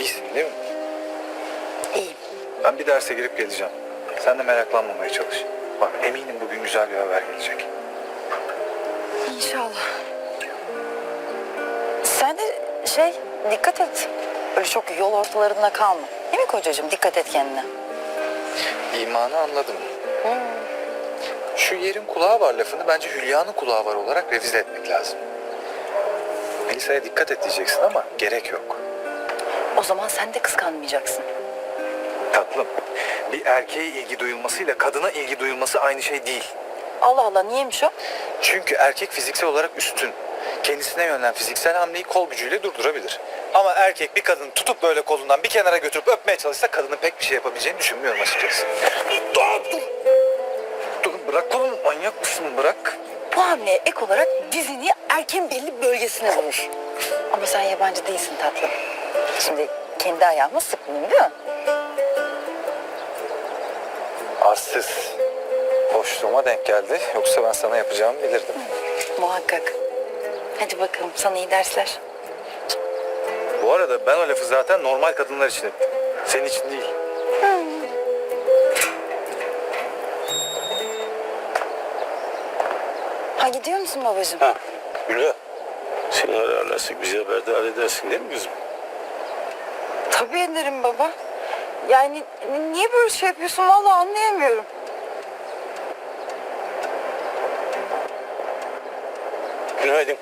İyisin değil mi? İyiyim. Ben bir derse girip geleceğim. Sen de meraklanmamaya çalış. Bak eminim bugün güzel bir haber gelecek. İnşallah. Sen de şey dikkat et. Öyle çok yol ortalarında kalma. Değil mi kocacığım? Dikkat et kendine. İmanı anladım. Şu yerin kulağı var lafını bence Hülya'nın kulağı var olarak revize etmek lazım. Melisa'ya dikkat et diyeceksin ama gerek yok. O zaman sen de kıskanmayacaksın. Tatlım, bir erkeğe ilgi duyulmasıyla kadına ilgi duyulması aynı şey değil. Allah Allah niyeymiş o? Çünkü erkek fiziksel olarak üstün. Kendisine yönelen fiziksel hamleyi kol gücüyle durdurabilir. Ama erkek bir kadını tutup böyle kolundan bir kenara götürüp öpmeye çalışsa kadının pek bir şey yapabileceğini düşünmüyorum açıkçası. Dur, dur. Dur bırak kolumu manyak mısın bırak. Bu hamleye ek olarak dizini erken belli bölgesine vurur. Ama sen yabancı değilsin tatlım. Şimdi kendi ayağımı sıkmayayım değil mi? Arsız. Boşluğuma denk geldi. Yoksa ben sana yapacağımı bilirdim. Muhakkak. Hadi bakalım sana iyi dersler. Bu arada ben o lafı zaten normal kadınlar için ettim. Senin için değil. Gidiyor musun babacığım? Ha, Hülya. Seni ararlarsak bize haberdar edersin değil mi kızım? Tabii ederim baba. Yani niye böyle şey yapıyorsun vallahi anlayamıyorum. Günaydın.